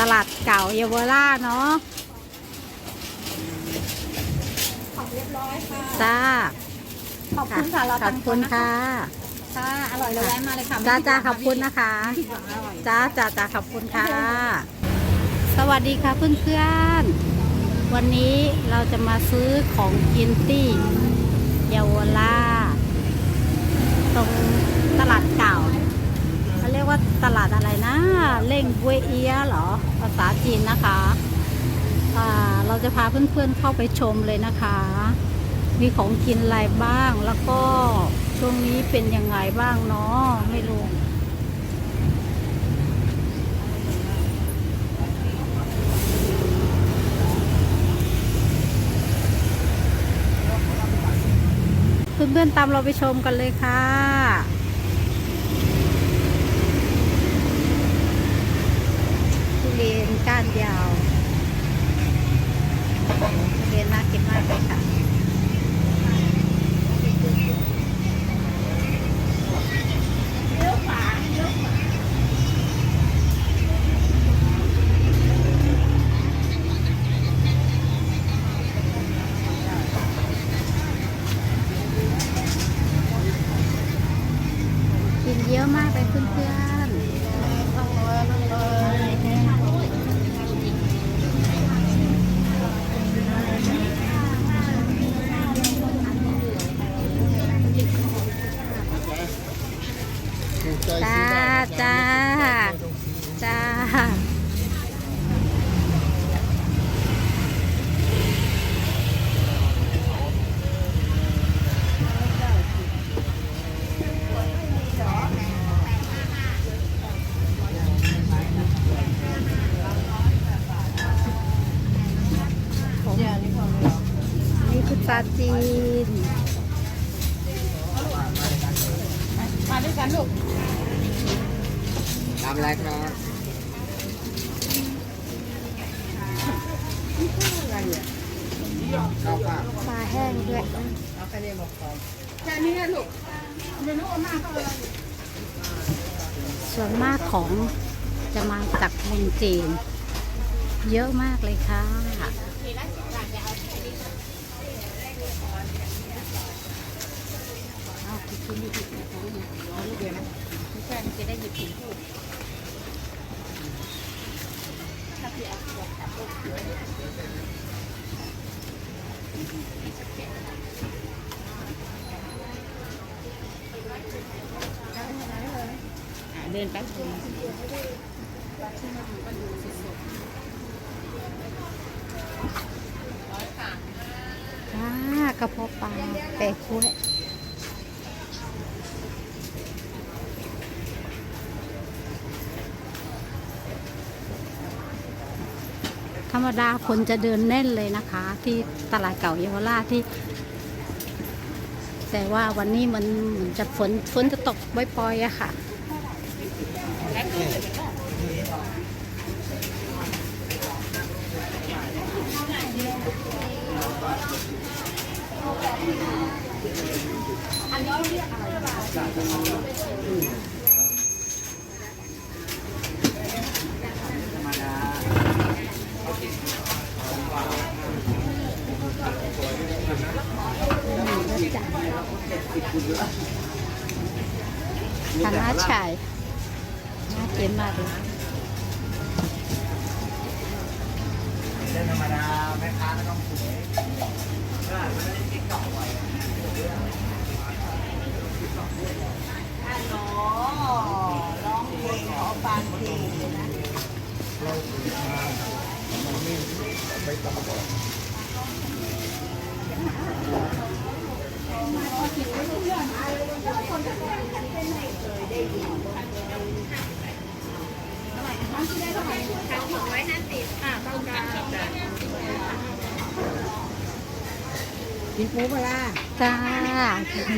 ตลาดเก่าเยาวราชเนาะของเรียบร้อยค่ะจ้าขอบคุณค่ะเราขอบคุณค่ะค่ะอร่อยเลยแวะมาเลยค่ะจ้าไม่ผิดจ้าหวังขอบคุณนะคะไม่ผิดหวังอร่อยจ้าจ้าจ้าขอบคุณค่ะ สวัสดีค่ะเพื่อนๆวันนี้เราจะมาซื้อของกินที่เยาวราชตรงตลาดเก่าเขาเรียก ว่าตลาดอะไรนะ เล่งบวยเอียหรอ ภาษาจีนนะคะอ่าเราจะพาเพื่อนๆเข้าไปชมเลยนะคะ มีของกินอะไรบ้าง แล้วก็ช่วงนี้เป็นยังไงบ้างเนาะไม่รู้เพื่อนๆตามเราไปชมกันเลยค่ะ ทุ เรียนก้านยาวทุเรียนน่ากินมากเลยค่ะ กินเยอะมากเลยเพื่อนๆจ้าจ้าจ้า นี่คือปลาจีน มาด้วยกันลูก ทำอะไรครับ ข้าว ป้าปลาแห้งด้วยแค่นี้ลูกเมนูอาม่ากส่วนมากของจะมาจากเมืองจีน เยอะมากเลยค่ะเอากินดิบๆเอาลูกเอาลูดียวนะไม่ใช่มันจะได้หยิบถึงลูกอะ เดินแป๊บนึงค่ะกระเพาะปลาแปะกล้วย รมดาคนจะเดินแน่นเลยนะคะ ที่ตลาดเก่าเยาวราชที่ แต่ว่าวันนี้มันเหมือนจะฝนฝนจะตกปล่อยๆอะค่ะคณะ ชายน่ากินมากเลยเส้นธรรมดาแม่ค้าก็ต้องสวยได้ไม่ได้ติ๊กต่อไว้ร้องเพลงขอฟังเพลงนะ กินปูปลาจ้า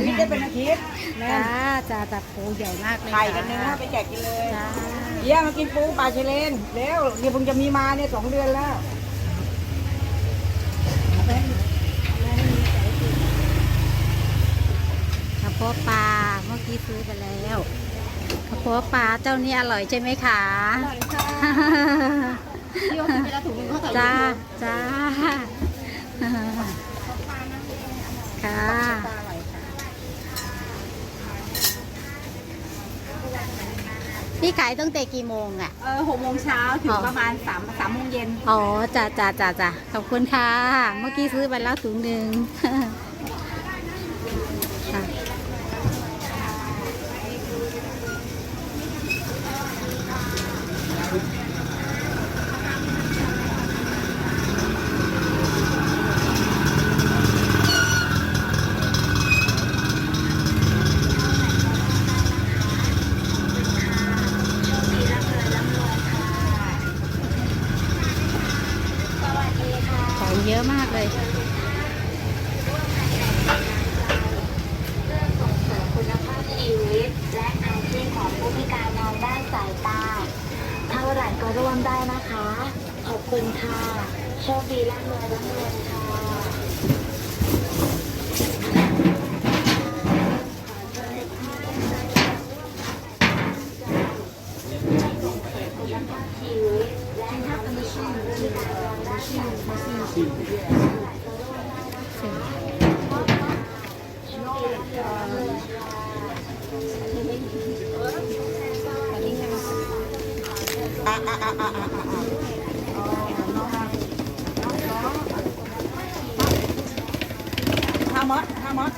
นี่ได้เป็นอาทิตย์แม่จ้าจ้าจับปูใหญ่มากเลยไข่กันเนื้อไปแจกกินเลยจ้า เยี่ยมากินปูปลาเชเลนเร็วเนี่ยเพิ่งจะมีมาเนี่ยสองเดือนแล้ว กระเพาะปลาเมื่อกี้ซื้อไปแล้วกระเพาะปลาเจ้านี้อร่อยใช่ไหมคะอร่อยค่ะพี่ว่ากินไปแล้วถุงนึงเขาใส่จ้าจ้าค่ะปลาอร่อยค่ะพี่ขายตั้งแต่กี่โมงอะเออหกโมงเช้าถึงอ๋อประมาณสามสามโมงเย็น อ๋อจ้าจ้าจ้าจ้าขอบคุณค่ะ เมื่อกี้ซื้อไปแล้วถุงหนึ่ง และอาชีพของผู้พิการทางด้านสายตา เท่าไหร่ก็ร่วมได้นะคะ ขอบคุณค่ะ โชคดีร่ำรวยร่ำรวยค่ะ ชีวิต และอาชีพของผู้พิการทางด้านสายตา ห้ามดห้ามด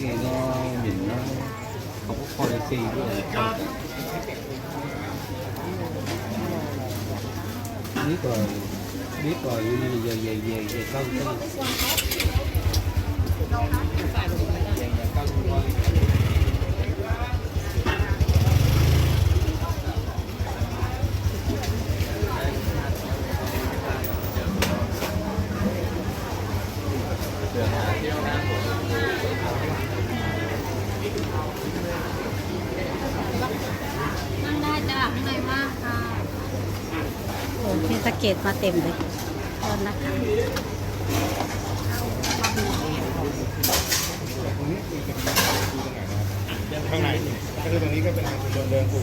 nghe nó nhìn nó không có quality với lại biết rồi biết rồi nên là giờ về về về con มีสะเก็ตมาเต็มเลยตอนนะคะข้างในก็คือตรงนี้ก็เป็นทางเดินเดินปู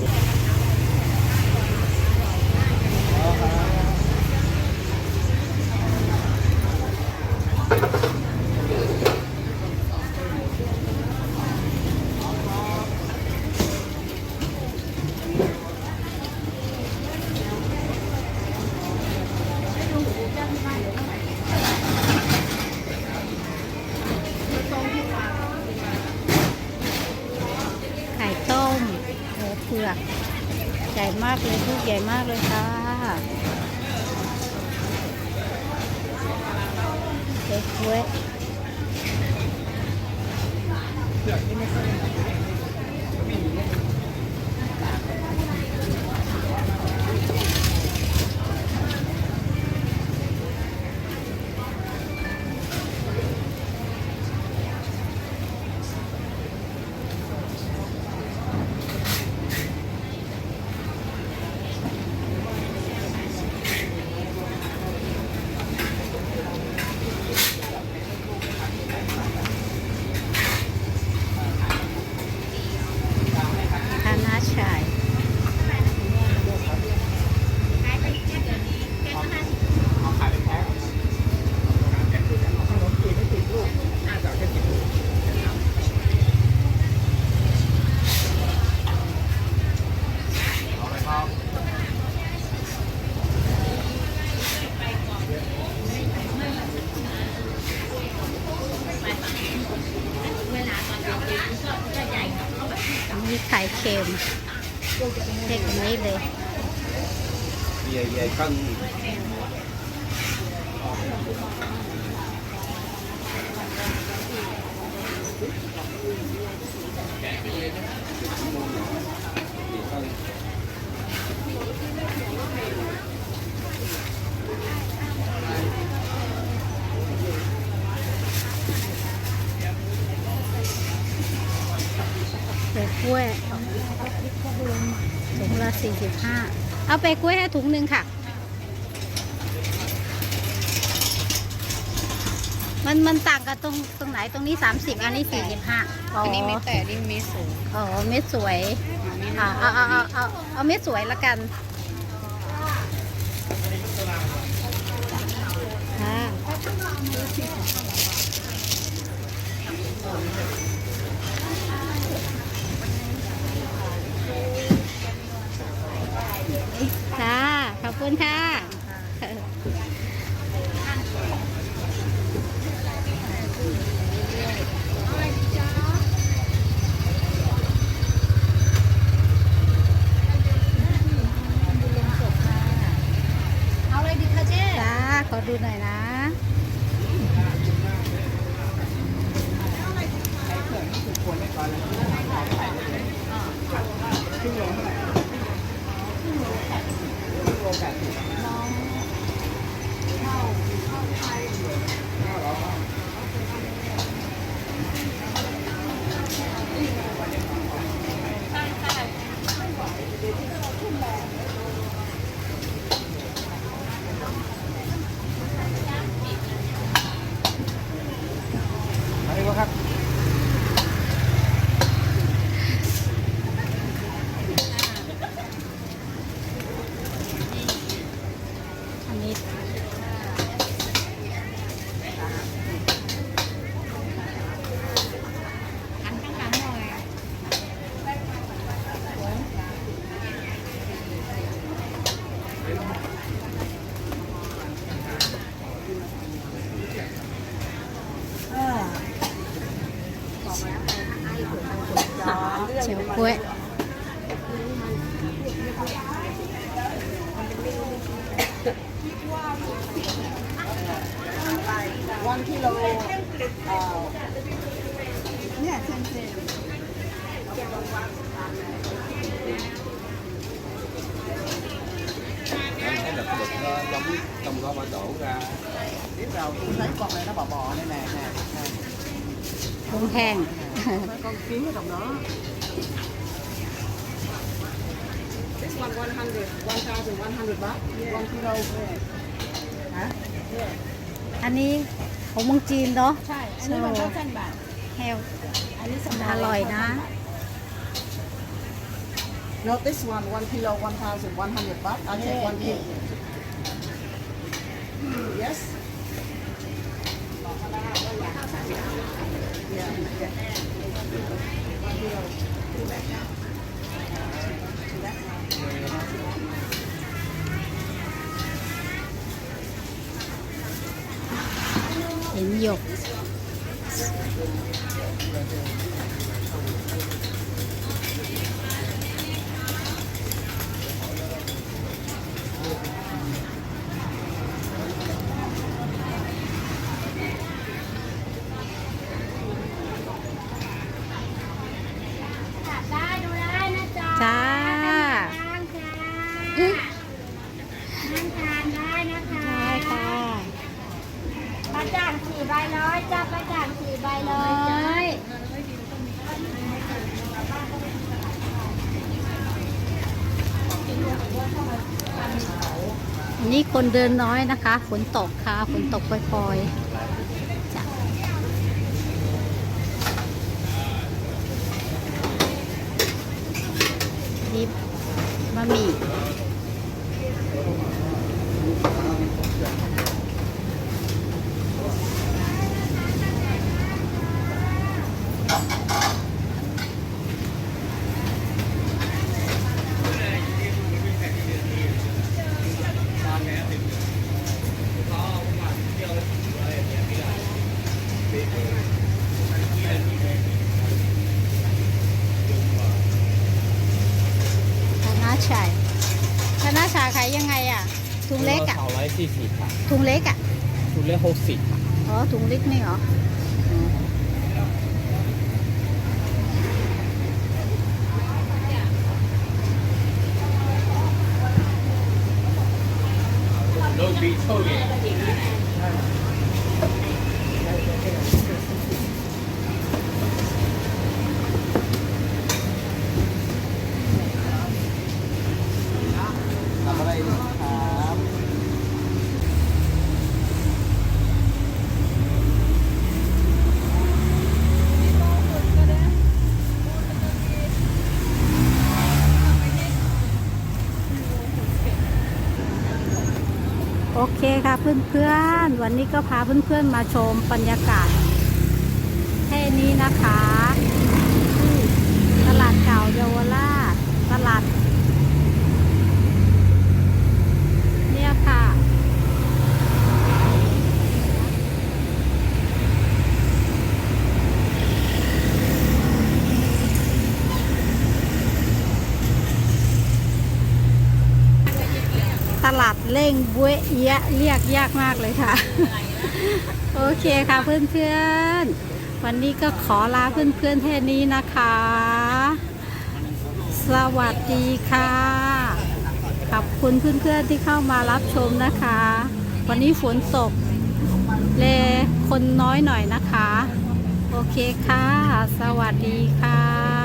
ไข่ต้มหมูเผือก ใหญ่ มากเลยลูกใหญ่มากเลยค่ะเด็กเว้ยคานาชาย มีไข่เค็มเด็กอย่างนี้เลย về về cân về cân เปกล้วยถุงละ สี่สิบห้าเอาเปกล้วยให้ถุงหนึ่งค่ะ มันมันต่างกันตรงตรงไหนตรงนี้30อันนี้45อ๋ออันนี้ไม่แต่อันนี่มีสูงอ๋อเม็ดสวยอ่าเอาเอาเอาเอาเอาเม็ดสวยละกัน ขอบคุณค่ะ เนี่ยเซนเซน cái đợt đợt nó giống trong đó mà đổ ra tiếp vào tôi thấy con này nó bò bò đây nè nè nè กุ้งแห้ง Mấy con kiến ở trong đó This one 100, 1,100 baht, 1 kilo. Hả? อันนี้ ของเมืองจีนเนาะใช่ อันนี้วันละเส้นบาทแฮวอันนี้สอร่อยนะ No, this one, 1 kilo, 1,100 baht. I'll take 1 kilo. Yes? Yeah, yeah. เห็นหยก ได้ดูได้นะจ๊ะ จ้า นั่งจ้านั่งทานได้นะคะ ได้ค่ะ ประจ่างสี่ใบร้อยจ้าประจ่างสี่ใบร้อย อันนี้คนเดินน้อยนะคะ ฝนตกค่ะ ฝนตกปล่อยๆจ้ะดิบมะหมี่ คณะชายคณะชาขายยังไงอะ ถุงเล็กอะ สองร้อยสี่สิบค่ะ ถุงเล็กอะ ชุดเล็กหกสิบค่ะอ๋อถุงเล็กนี่เหรออ๋อโดนบีเท่าไหร่ ทำอะไรดีครับ เคค่ะเพื่อนๆ วันนี้ก็พาเพื่อนๆมาชมบรรยากาศแค่นี้นะคะ ตลาดเก่าเยาวราชตลาด เนี่ยค่ะ ตลาดเล่งบวยเอียะเรียกยากมากเลยค่ะ โอเคค่ะเพื่อนๆ วันนี้ก็ขอลาเพื่อนๆแค่นี้นะคะ สวัสดีค่ะ ขอบคุณเพื่อนๆที่เข้ามารับชมนะคะ วันนี้ฝนตกเลคนน้อยหน่อยนะคะ โอเคค่ะ สวัสดีค่ะ